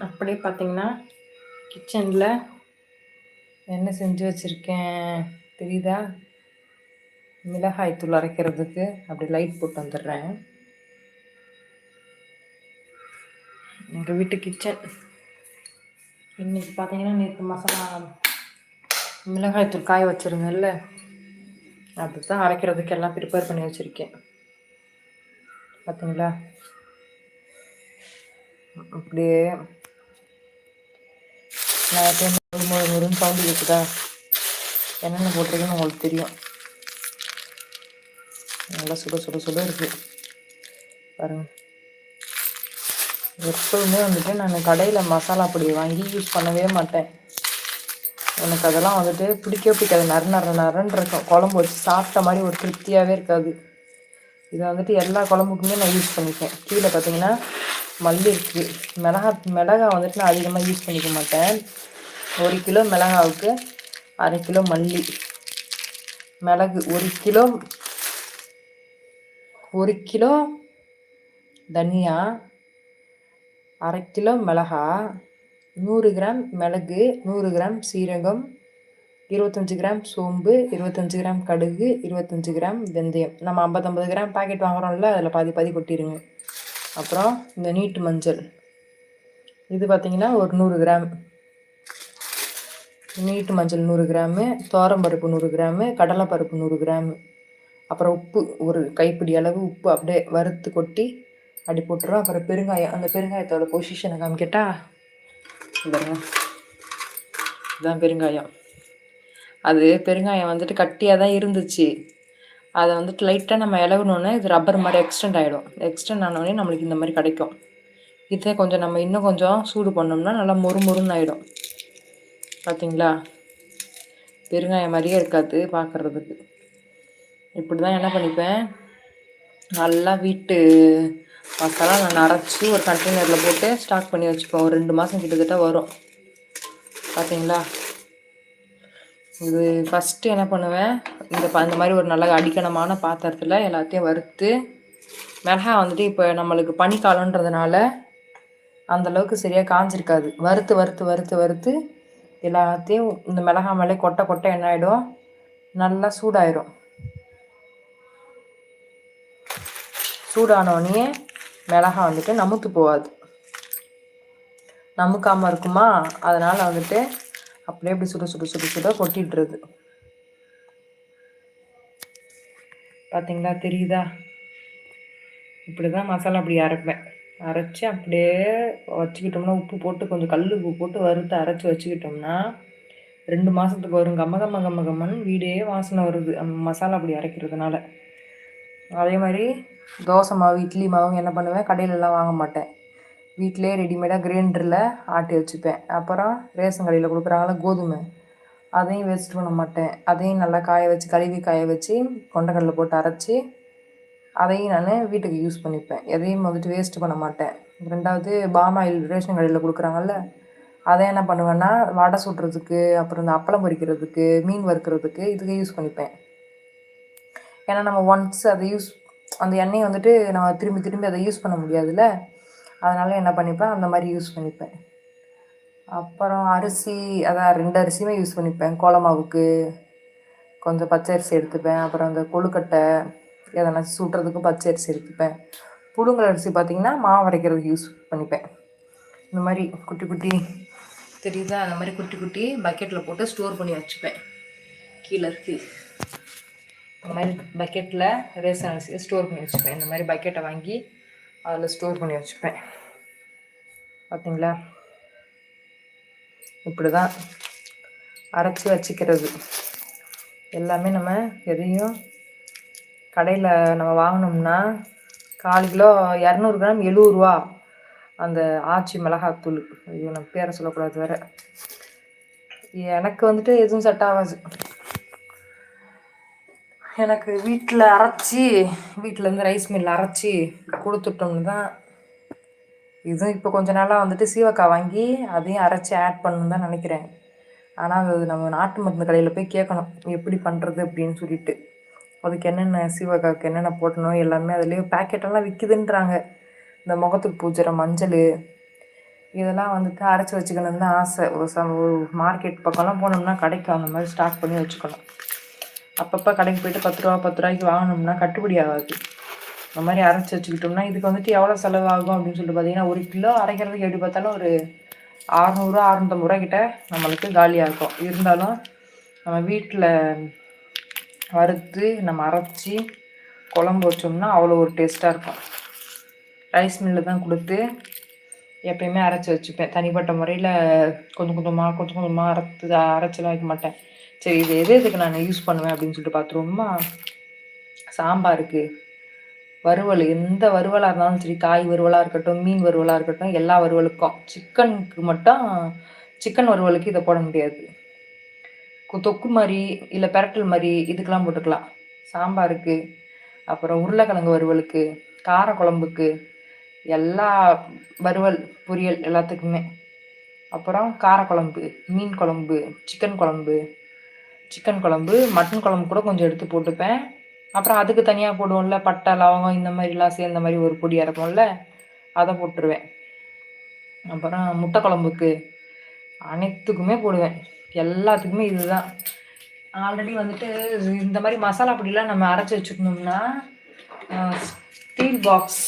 அப்படியே பார்த்தீங்கன்னா கிச்சனில் என்ன செஞ்சு வச்சுருக்கேன்? தெரியுதா? மிளகாய் தூள் அரைக்கிறதுக்கு அப்படி லைட் போட்டு வந்துடுறேன். எங்கள் வீட்டு கிச்சன் இன்றைக்கி பார்த்தீங்கன்னா நேற்று மசாலா மிளகாய் தூள் காய வச்சுருந்தேன்ல. அதுதான் அரைக்கிறதுக்கு எல்லாம் ப்ரிப்பேர் பண்ணி வச்சுருக்கேன். பார்த்தீங்களா? அப்படியே நான் எப்பயும் ஒரு முழு முருன்னு சவுண்டு கேட்குதா என்னென்ன போட்டிருக்குன்னு உங்களுக்கு தெரியும். நல்லா சுட சுட சுட இருக்குது பாருங்கள் எப்போதுமே வந்துட்டு நான் கடையில் மசாலா பொடி வாங்கி யூஸ் பண்ணவே மாட்டேன். எனக்கு அதெல்லாம் வந்துட்டு பிடிக்கவே பிடிக்காது. நறு நறு நறுன்னு இருக்கும். குழம்பு வச்சு சாப்பிட்ட மாதிரி ஒரு திருப்தியாகவே இருக்காது. இதை வந்துட்டு எல்லா குழம்புக்குமே நான் யூஸ் பண்ணிப்பேன். கீழே பார்த்தீங்கன்னா மல்லி இருக்குது மிளகா மிளகா வந்துட்டு நான் அதிகமாக யூஸ் பண்ணிக்க மாட்டேன். ஒரு கிலோ மிளகாவுக்கு அரை கிலோ மல்லி. மிளகு ஒரு கிலோ ஒரு கிலோ தனியா அரை கிலோ மிளகா நூறு கிராம் மிளகு நூறு கிராம் சீரகம் இருபத்தஞ்சி கிராம் சோம்பு இருபத்தஞ்சி கிராம் கடுகு இருபத்தஞ்சி கிராம் வெந்தயம். நம்ம ஐம்பத்தம்பது கிராம் பாக்கெட் வாங்குகிறோம்ல அதில் பாதி பாதி கொட்டிடுங்க அப்புறம் இந்த நீட்டு மஞ்சள். இது பார்த்திங்கன்னா ஒரு நூறு கிராம். நீட்டு மஞ்சள் நூறு கிராமு பருப்பு நூறு கிராமு கடலைப்பருப்பு நூறு கிராமு. அப்புறம் உப்பு ஒரு கைப்பிடி அளவு உப்பு அப்படியே வறுத்து கொட்டி அப்படி போட்டுரும் அப்புறம் பெருங்காயம் அந்த பெருங்காயத்தோட பொசிஷனை காமிக்கிட்டா? பாருங்க. இதுதான் பெருங்காயம். அது பெருங்காயம் வந்துட்டு கட்டியாக தான் இருந்துச்சு. அதை வந்துட்டு லைட்டாக நம்ம இலவுனோடனே இது ரப்பர் மாதிரி எக்ஸ்டெண்ட் ஆகிடும் எக்ஸ்டெண்ட் ஆனோடனே நம்மளுக்கு இந்த மாதிரி கிடைக்கும். இதே கொஞ்சம் நம்ம இன்னும் கொஞ்சம் சூடு பண்ணோம்னா நல்லா மொறு மொறுன்னு ஆகிடும் பார்த்தீங்களா பெருங்காயம் மாதிரியே இருக்காது பார்க்குறதுக்கு இப்படி தான் என்ன பண்ணிப்பேன்? நல்லா வீட்டு மசாலா நான் அரைச்சி ஒரு கண்டெய்னரில் போட்டு ஸ்டாக் பண்ணி வச்சுப்பேன். ஒரு ரெண்டு மாதம் கிட்டத்தட்ட வரும். பார்த்தீங்களா இது ஃபஸ்ட்டு என்ன பண்ணுவேன்? இந்த இந்த மாதிரி ஒரு நல்ல அடிக்கணமான பாத்திரத்தில் எல்லாத்தையும் வறுத்து மிளகா வந்துட்டு இப்போ நம்மளுக்கு பனிக்காலன்றதுனால அந்தளவுக்கு சரியாக காஞ்சிருக்காது. வறுத்து வறுத்து வறுத்து வறுத்து எல்லாத்தையும் இந்த மிளகா மேலே கொட்டை கொட்டை என்ன ஆகிடும் நல்லா சூடாயிரும். சூடானோடனே மிளகா வந்துட்டு நமுத்து போகாது. நமுக்காமல் இருக்குமா? அதனால் வந்துட்டு அப்படியே இப்படி சுட சுட சுட சுட கொட்டிடுறது. பார்த்தீங்களா தெரியுதா? இப்படி தான் மசாலா அப்படி அரைப்பேன். அரைச்சி அப்படியே வச்சுக்கிட்டோம்னா உப்பு போட்டு கொஞ்சம் கல் உப்பு போட்டு வறுத்து அரைச்சி வச்சுக்கிட்டோம்னா ரெண்டு மாதத்துக்கு வரும். கம்ம கம்ம கம்ம கம்மன் வீடே வாசனை வருது. மசாலா அப்படி அரைக்கிறதுனால. அதே மாதிரி தோசை மாவு இட்லி மாவும் என்ன பண்ணுவேன்? கடையிலலாம் வாங்க மாட்டேன். வீட்டிலே ரெடிமேடாக கிரைண்டரில் ஆட்டி வச்சுப்பேன். அப்புறம் ரேஷன் கடையில் கொடுக்குறாங்கள கோதுமை. அதையும் வேஸ்ட் பண்ண மாட்டேன். அதையும் நல்லா காய வச்சு கழுவி காய வச்சு கொண்டக்கடலை போட்டு அரைச்சி அதையும் நான் வீட்டுக்கு யூஸ் பண்ணிப்பேன். எதையும் வந்துட்டு வேஸ்ட் பண்ண மாட்டேன். ரெண்டாவது பாம் ஆயில் ரேஷன் கடையில் கொடுக்குறாங்கல்ல அதை என்ன பண்ணுவேன்னா வடை சுடுறதுக்கு அப்புறம் இந்த அப்பளம் பொரிக்கிறதுக்கு மீன் வறுக்கிறதுக்கு இதுக்கு யூஸ் பண்ணிப்பேன். ஏன்னா நம்ம ஒன்ஸ் அதை யூஸ் அந்த எண்ணெயை வந்துட்டு நம்ம திரும்பி திரும்பி அதை யூஸ் பண்ண முடியாதுல்ல? அதனால் என்ன பண்ணிப்பேன் அந்த மாதிரி யூஸ் பண்ணிப்பேன். அப்புறம் அரிசி அதான் ரெண்டு அரிசியுமே யூஸ் பண்ணிப்பேன். கோலமாவுக்கு கொஞ்சம் பச்சை அரிசி எடுத்துப்பேன். அப்புறம் அந்த கொழுக்கட்டை எதனா சுடுறதுக்கும் பச்சை அரிசி எடுத்துப்பேன். புழுங்கல் அரிசி பார்த்திங்கன்னா மாவு அரைக்கிறதுக்கு யூஸ் பண்ணிப்பேன். இந்த மாதிரி குட்டி குட்டி தெரியுதா? அந்த மாதிரி குட்டி குட்டி பக்கெட்டில் போட்டு ஸ்டோர் பண்ணி வச்சுப்பேன். கீழே இருக்குது இந்த மாதிரி பக்கெட்டில் ரேசன் அரிசியை ஸ்டோர் பண்ணி வச்சுப்பேன். இந்த மாதிரி பக்கெட்டை வாங்கி அதில் ஸ்டோர் பண்ணி வச்சுப்பேன். பார்த்தீங்களா? இப்படி தான் அரைச்சி வச்சுக்கிறது. எல்லாமே நம்ம எதையும் கடையில் நம்ம வாங்கினோம்னா கால் கிலோ இரநூறு கிராம் எழுபதுரூவா அந்த ஆச்சி மிளகாத்தூள். ஐயோ நம்ம பேரை சொல்லக்கூடாது வேறு. எனக்கு வந்துட்டு எதுவும் செட் ஆகாது. எனக்கு வீட்டில் அரைச்சி வீட்டிலேருந்து ரைஸ் மில் அரைச்சி கொடுத்துட்டோம்னு தான். இதுவும் இப்போ கொஞ்ச நாளாக வந்துட்டு சீவக்காய் வாங்கி அதையும் அரைச்சி ஆட் பண்ணணுன்னு தான் நினைக்கிறேன். ஆனால் அது நம்ம நாட்டு மருந்து கடையில் போய் கேட்கணும். எப்படி பண்ணுறது அப்படின்னு சொல்லிட்டு. அதுக்கு என்னென்ன சீவக்காய்க்கு என்னென்ன போட்டணும் எல்லாமே அதுலேயே பேக்கெட்டெல்லாம் விற்கிதுன்றாங்க இந்த முகத்துக்கு பூஜை மஞ்சள் இதெல்லாம் வந்துட்டு அரைச்சி வச்சுக்கணும்னு தான் ஆசை. ஒரு ச ஒரு மார்க்கெட் பக்கம்லாம் போனோம்னா கிடைக்கும் அந்த மாதிரி ஸ்டார்ட் பண்ணி வச்சுக்கணும். அப்பப்போ கடைக்கு போயிட்டு பத்து ரூபா பத்து ரூபாய்க்கு வாங்கினோம்னா கட்டுப்படி ஆகாது. இந்த மாதிரி அரைச்சி வச்சுக்கிட்டோம்னா இதுக்கு வந்துட்டு எவ்வளோ செலவாகும் அப்படின்னு சொல்லிட்டு பார்த்தீங்கன்னா ஒரு கிலோ அரைக்கிறதுக்கு எப்படி பார்த்தாலும் ஒரு அறநூறுவா அறநூத்தம்பது ரூபா கிட்ட நம்மளுக்கு காலியாக இருக்கும் இருந்தாலும் நம்ம வீட்டில் வறுத்து நம்ம அரைச்சி குழம்பு வச்சோம்னா அவ்வளோ ஒரு டேஸ்ட்டாக இருக்கும். ரைஸ் மில்லு தான் கொடுத்து எப்பயுமே அரைச்சி வச்சுப்பேன். தனிப்பட்ட முறையில் கொஞ்சம் கொஞ்சமாக கொஞ்சம் கொஞ்சமாக அரைத்து அரைச்செல்லாம் வைக்க மாட்டேன். சரி இது எது எதுக்கு நான் யூஸ் பண்ணுவேன் அப்படின்னு சொல்லிட்டு பார்த்துருவோமா சாம்பாருக்கு வறுவல் எந்த வறுவலாக இருந்தாலும் சரி காய் வறுவலாக இருக்கட்டும் மீன் வறுவலாக இருக்கட்டும் எல்லா வறுவலுக்கும். சிக்கனுக்கு மட்டும் சிக்கன் வறுவலுக்கு இதை போட முடியாது. தொக்கு மாதிரி இல்லை பெரட்டல் மாதிரி இதுக்கெல்லாம் போட்டுக்கலாம். சாம்பாருக்கு அப்புறம் உருளைக்கிழங்கு வறுவலுக்கு கார குழம்புக்கு எல்லா வறுவல் பொரியல் எல்லாத்துக்குமே. அப்புறம் காரக்குழம்பு மீன் குழம்பு சிக்கன் குழம்பு சிக்கன் குழம்பு மட்டன் குழம்பு கூட கொஞ்சம் எடுத்து போட்டுப்பேன். அப்புறம் அதுக்கு தனியாக போடுவோம்ல பட்டை லவங்கம் இந்த மாதிரிலாம் சேர்ந்த மாதிரி ஒரு பொடி இறக்கும்ல அதை போட்டுருவேன். அப்புறம் முட்டை குழம்புக்கு அனைத்துக்குமே போடுவேன். எல்லாத்துக்குமே இதுதான். ஆல்ரெடி வந்துட்டு இந்த மாதிரி மசாலா பொடியெலாம் நம்ம அரைச்சி வச்சுக்கணும்னா ஸ்டீல் பாக்ஸ்